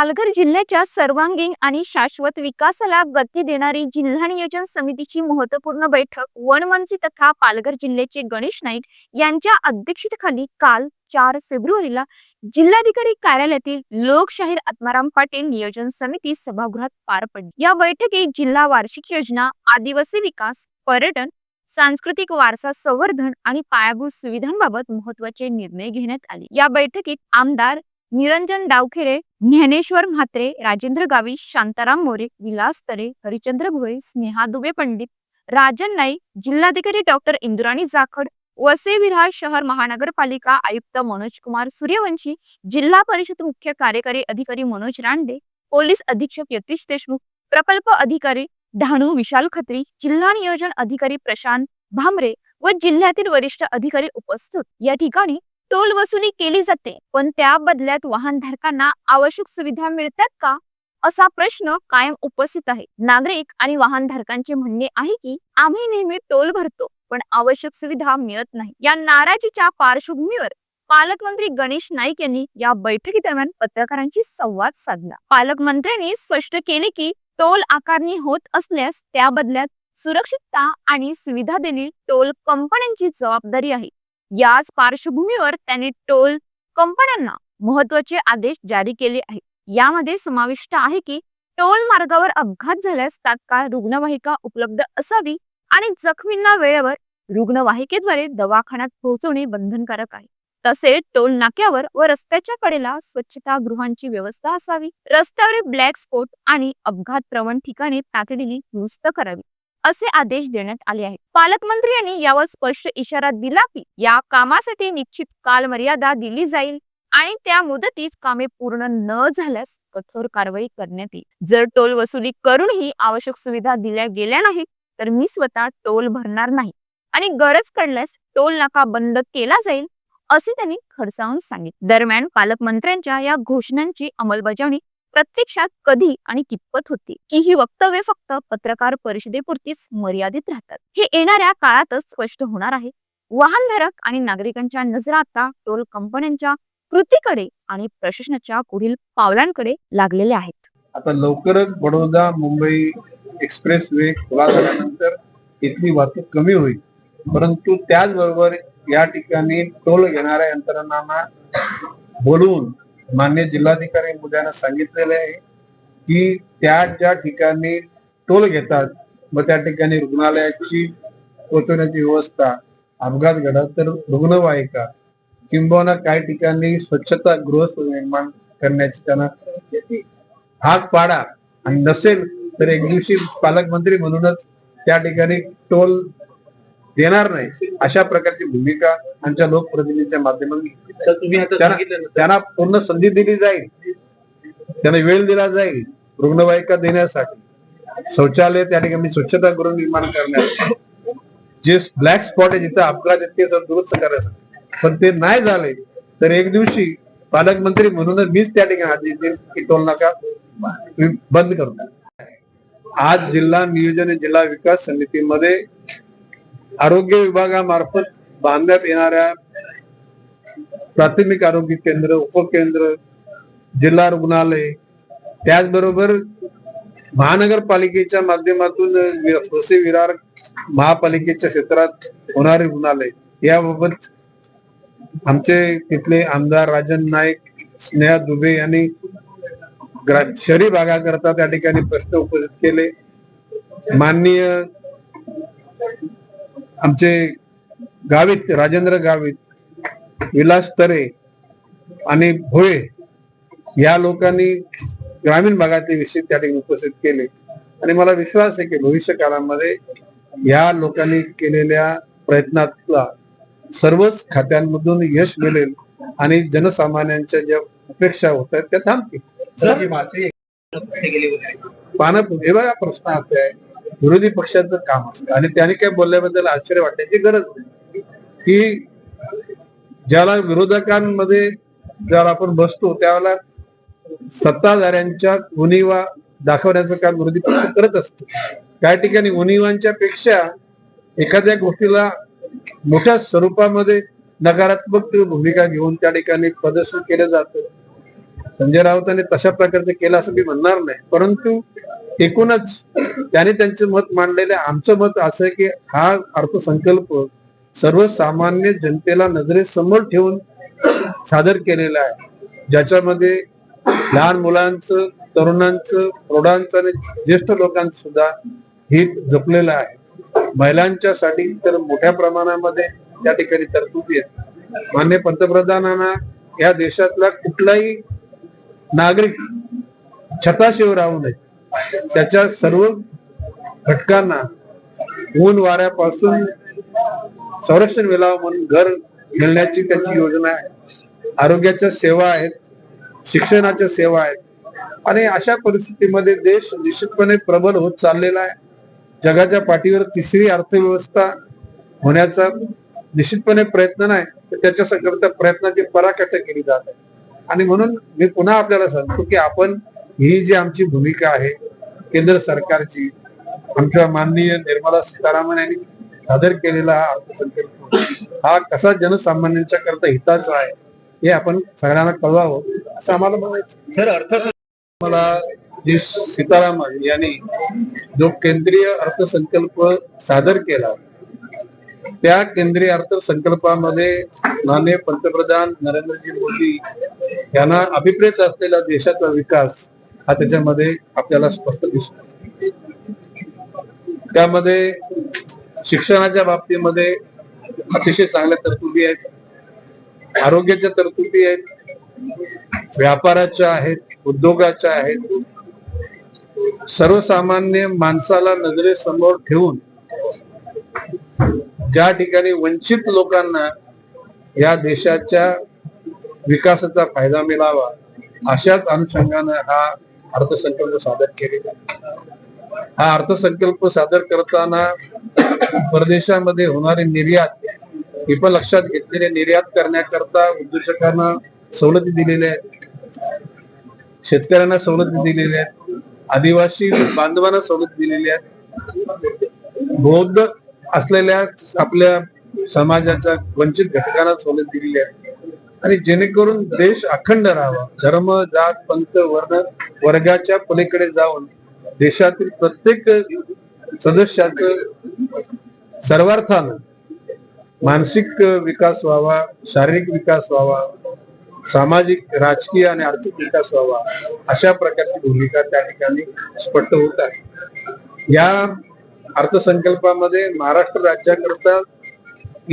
पालघर जिल्ह्याच्या सर्वांगीण आणि शाश्वत विकासाला गती देणारी जिल्हा नियोजन समितीची महत्त्वपूर्ण बैठक वनमंत्री तथा पालघर जिल्ह्याचे गणेश नाईक यांच्या अध्यक्षतेखाली काल चार फेब्रुवारीला जिल्हाधिकारी कार्यालयातील लोकशाहीर आत्माराम पाटील नियोजन समिती सभागृहात पार पडली. या बैठकीत जिल्हा वार्षिक योजना आदिवासी विकास पर्यटन सांस्कृतिक वारसा संवर्धन आणि पायाभूत सुविधांबाबत महत्त्वाचे निर्णय घेण्यात आले. या बैठकीत आमदार निरंजन डावखेरे ज्ञानेश्वर म्हात्रे राजेंद्र गावी शांताराम मोरे विलास तरे हरिचंद्र भोये स्नेहा दुबे पंडित राजन नाईक जिल्हाधिकारी डॉक्टर इंदुराणी जाखड वसे विरार शहर महानगरपालिका आयुक्त मनोज कुमार सूर्यवंशी जिल्हा परिषद मुख्य कार्यकारी अधिकारी मनोज रांडे पोलीस अधीक्षक यतीश देशमुख प्रकल्प अधिकारी डहाणू विशाल खत्री जिल्हा नियोजन अधिकारी प्रशांत भामरे व जिल्ह्यातील वरिष्ठ अधिकारी उपस्थित. या ठिकाणी टोल वसुली केली जाते. पण त्या बदल्यात वाहनधारकांना आवश्यक सुविधा मिळतात का? असा प्रश्न कायम उपस्थित आहे. नागरिक आणि वाहनधारकांचे म्हणणे आहे की आम्ही नेहमी टोल भरतो पण आवश्यक सुविधा मिळत नाही. या नाराजीच्या पार्श्वभूमीवर पालकमंत्री गणेश नाईक यांनी या बैठकीदरम्यान पत्रकारांशी संवाद साधला. पालकमंत्र्यांनी स्पष्ट केले की टोल आकारणी होत असल्यास त्या बदल्यात सुरक्षितता आणि सुविधा देणे टोल कंपन्यांची जबाबदारी आहे. याच पार्श्वभूमीवर त्यांनी टोल कंपन्यांना महत्त्वाचे आदेश जारी केले आहेत. यामध्ये समाविष्ट आहे की टोल मार्गावर अपघात झाल्यास तात्काळ रुग्णवाहिका उपलब्ध असावी आणि जखमींना वेळेवर रुग्णवाहिकेद्वारे दवाखान्यात पोहोचवणे बंधनकारक आहे. तसेच टोल नाक्यावर व रस्त्याच्या कडेला स्वच्छता गृहांची व्यवस्था असावी. रस्त्यावरील ब्लॅक स्पॉट आणि अपघात प्रवण ठिकाणे तातडीने दुरुस्त करावी. असे आदेश देण्यात आले आहेत. पालकमंत्री यांनी यावर स्पष्ट इशारा दिला की या कामासाठी निश्चित कालमर्यादा दिली जाईल आणि त्या मुदतीत कामे पूर्ण न झाल्यास कठोर कारवाई करण्यात येईल. जर टोल वसुली करूनही आवश्यक सुविधा दिल्या गेल्या नाही तर मी स्वतः टोल भरणार नाही आणि गरज पडल्यास टोल नाका बंद केला जाईल असे त्यांनी खडसावून सांगितले. दरम्यान पालकमंत्र्यांच्या या घोषणांची अंमलबजावणी प्रत्यक्षात कधी आणि कितपत होती की ही वक्तव्य फक्त पत्रकार परिषदेपुरतीच मर्यादित राहतात. हे येणाऱ्या काळातच स्पष्ट होणार आहे. वाहनधारक आणि नागरिकांच्या नजरा आता टोल कंपन्यांच्या कृतीकडे आणि प्रशासनाच्या पुढील पावलांकडे लागलेल्या आहेत. आता लवकरच बडोदा मुंबई एक्सप्रेस वे खुला झाल्यानंतर इथली वाहतूक कमी होईल. परंतु त्याचबरोबर या ठिकाणी टोल घेणाऱ्या यंत्रणांना बोलवून मान्य जिल्हाधिकारी मुद्द्यानं सांगितलेले आहे की त्या ज्या ठिकाणी टोल घेतात व त्या ठिकाणी रुग्णालयाची पोचवण्याची व्यवस्था अपघात घडत तर रुग्णवाहिका किंबहुना काही ठिकाणी स्वच्छता गृह निर्माण करण्याची त्यांना हात पाडा आणि नसेल तर एक दिवशी पालकमंत्री म्हणूनच त्या ठिकाणी टोल देणार नाही. अशा प्रकारची भूमिका आमच्या लोकप्रतिनिधीच्या माध्यमातून त्यांना- पूर्ण संधी दिली जाईल. त्यांना वेळ दिला जाईल रुग्णवाहिका देण्यासाठी. शौचालय त्या ठिकाणी स्वच्छता गृह निर्माण करण्यासाठी. जे ब्लॅक स्पॉट आहे जिथं अपघात आहेत ते सर दुरुस्त करायसाठी पण ते नाही झाले तर एक दिवशी पालकमंत्री म्हणूनच मीच त्या ठिकाणी टोल नाका बंद करतो आज जिल्हा नियोजन जिल्हा विकास समितीमध्ये आरोग्य विभागामार्फत बांधण्यात येणाऱ्या प्राथमिक आरोग्य केंद्र उपकेंद्र जिल्हा रुग्णालय त्याचबरोबर महानगरपालिकेच्या माध्यमातून वसई विरार महापालिकेच्या क्षेत्रात होणारे रुग्णालय. याबाबत आमचे तिथले आमदार राजन नाईक स्नेहा दुबे यांनी शहरी भागाकरता त्या ठिकाणी प्रश्न उपस्थित केले. माननीय आमचे गावित राजेंद्र गावित विलास तरे आणि भोये या लोकांनी ग्रामीण भागातले विषय त्या ठिकाणी उपस्थित केले. आणि मला विश्वास आहे की भविष्य काळामध्ये या लोकांनी केलेल्या प्रयत्नातला सर्वच खात्यांमधून यश मिळेल आणि जनसामान्यांच्या ज्या अपेक्षा होत आहेत त्या थांबतील. पानं हे बघा प्रश्न असे आहे. विरोधी पक्षांचं काम असतं. आणि त्याने काय बोलल्याबद्दल आश्चर्य वाटण्याची गरज नाही. की ज्याला विरोधकांमध्ये ज्याला आपण बसतो त्यावेळेला सत्ताधाऱ्यांच्या उनिवा दाखवण्याचं काम विरोधी पक्ष करत असतो. त्या ठिकाणी उनिवांच्या पेक्षा एखाद्या गोष्टीला मोठ्या स्वरूपामध्ये नकारात्मक भूमिका घेऊन त्या ठिकाणी प्रदर्शन केलं जातं. संजय राऊतांनी तशा प्रकारचं केलं असं मी म्हणणार नाही. परंतु एकूणच त्याने त्यांचे मत मांडलेले. आहे. आमचं मत असं आहे की हा अर्थसंकल्प सर्वसामान्य जनतेला नजरेसमोर ठेवून सादर केलेला आहे. ज्याच्यामध्ये लहान मुलांचं तरुणांचं प्रौढांचं आणि ज्येष्ठ लोकांचं सुद्धा हित जपलेलं आहे. महिलांच्या साठी तर मोठ्या प्रमाणामध्ये त्या ठिकाणी तरतुदी आहेत मान्य पंतप्रधानांना या देशातला कुठलाही नागरिक छताशिवर राहू नये. त्याच्या सर्व घटकांना ऊन वाऱ्यापासून संरक्षण मिळावं म्हणून घर मिळण्याची त्यांची योजना आहे. आरोग्याच्या सेवा आहेत शिक्षणाच्या सेवा आहेत. आणि अशा परिस्थितीमध्ये देश निश्चितपणे प्रबल होत चाललेला आहे. जगाच्या पाठीवर तिसरी अर्थव्यवस्था होण्याचा निश्चितपणे प्रयत्न नाही तर त्याच्याकरता प्रयत्नाची पराकाष्ठा केली जात आहे. आणि म्हणून मी पुन्हा आपल्याला सांगतो की आपण ही जी आमची भूमिका आहे केंद्र सरकारची आमच्या माननीय निर्मला सीतारामन यांनी सादर केलेला हा अर्थसंकल्प हा कसा जनसामान्यांच्या करता हिताचा आहे हे आपण सगळ्यांना कळवावं असं आम्हाला म्हणायचं. सर अर्थ मला जी सीतारामन यांनी जो केंद्रीय अर्थसंकल्प सादर केला त्या केंद्रीय अर्थसंकल्पामध्ये माननीय पंतप्रधान नरेंद्रजी मोदी यांना अभिप्रेत असलेला देशाचा विकास हा त्याच्यामध्ये आपल्याला स्पष्ट दिसतो. त्यामध्ये शिक्षणाच्या बाबतीमध्ये अतिशय चांगल्या तरतुदी आहेत. आरोग्याच्या तरतुदी आहेत. व्यापाराच्या आहेत. उद्योगाच्या आहेत. सर्वसामान्य माणसाला नजरेसमोर ठेवून ज्या ठिकाणी वंचित लोकांना या देशाच्या विकासाचा फायदा मिळावा अशाच अनुषंगानं हा अर्थसंकल्प सादर केलेला हा अर्थसंकल्प सादर करताना परदेशामध्ये होणारी निर्यात हे पण लक्षात घेतलेले निर्यात करण्याकरता उद्योजकांना सवलती दिलेल्या आहेत. शेतकऱ्यांना सवलती दिलेल्या आहेत. आदिवासी बांधवांना सवलती दिलेल्या आहेत. बौद्ध असलेल्या आपल्या समाजाच्या वंचित घटकांना सवलत दिलेली आहे आणि जेणेकरून देश अखंड राहावा. धर्म जात पंथ वर्ण वर्गाच्या पलीकडे जाऊन देशातील प्रत्येक सदस्याचं सर्वार्थानं मानसिक विकास व्हावा शारीरिक विकास व्हावा सामाजिक राजकीय आणि आर्थिक विकास व्हावा अशा प्रकारची भूमिका त्या ठिकाणी स्पष्ट होत आहे. या अर्थसंकल्पामध्ये महाराष्ट्र राज्याकरता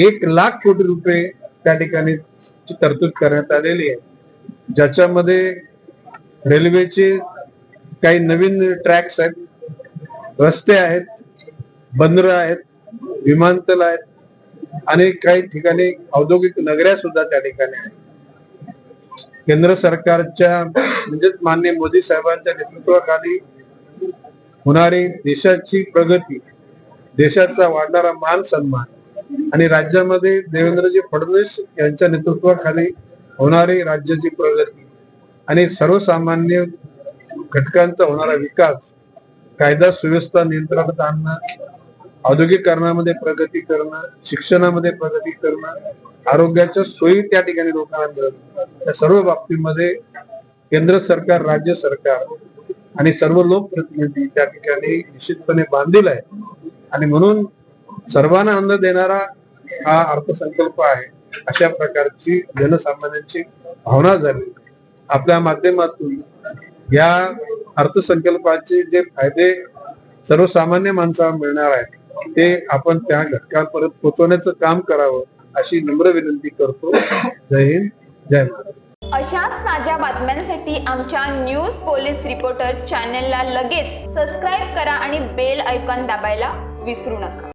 एक लाख कोटी रुपये त्या ठिकाणी ची तरतूद करण्यात आलेली आहे. ज्याच्यामध्ये रेल्वेचे काही नवीन ट्रॅक्स आहेत रस्ते आहेत बंदरं आहेत विमानतळ आहेत आणि काही ठिकाणी औद्योगिक नगऱ्या सुद्धा त्या ठिकाणी आहेत. केंद्र सरकारच्या म्हणजेच माननीय मोदी साहेबांच्या नेतृत्वाखाली होणारी देशाची प्रगती देशाचा वाढणारा मान सन्मान आणि राज्यामध्ये देवेंद्रजी फडणवीस यांच्या नेतृत्वाखाली होणारी राज्याची प्रगती आणि सर्वसामान्य घटकांचा होणारा विकास कायदा सुव्यवस्था नियंत्रणात आणणं औद्योगिकरणामध्ये प्रगती करणं शिक्षणामध्ये प्रगती करणं आरोग्याच्या सोयी त्या ठिकाणी लोकांना मिळत या सर्व बाबतीमध्ये केंद्र सरकार राज्य सरकार आणि सर्व लोकप्रतिनिधी त्या ठिकाणी निश्चितपणे बांधील आहे आणि म्हणून सर्वांना आनंद देणारा हा अर्थसंकल्प आहे. अशा प्रकारची जनसामान्यांची भावना झाली. आपल्या माध्यमातून या अर्थसंकल्पाचे जे फायदे सर्वसामान्य माणसाला मिळणार आहेत ते आपण त्या घटकांपर्यंत पोहोचवण्याचं काम करावं अशी नम्र विनंती करतो. जय हिंद जय अशाच ताज्या बातम्यांसाठी आमच्या न्यूज पोलीस रिपोर्टर चॅनेलला लगेच सबस्क्राईब करा आणि बेल ऐकॉन दाबायला विसरू नका.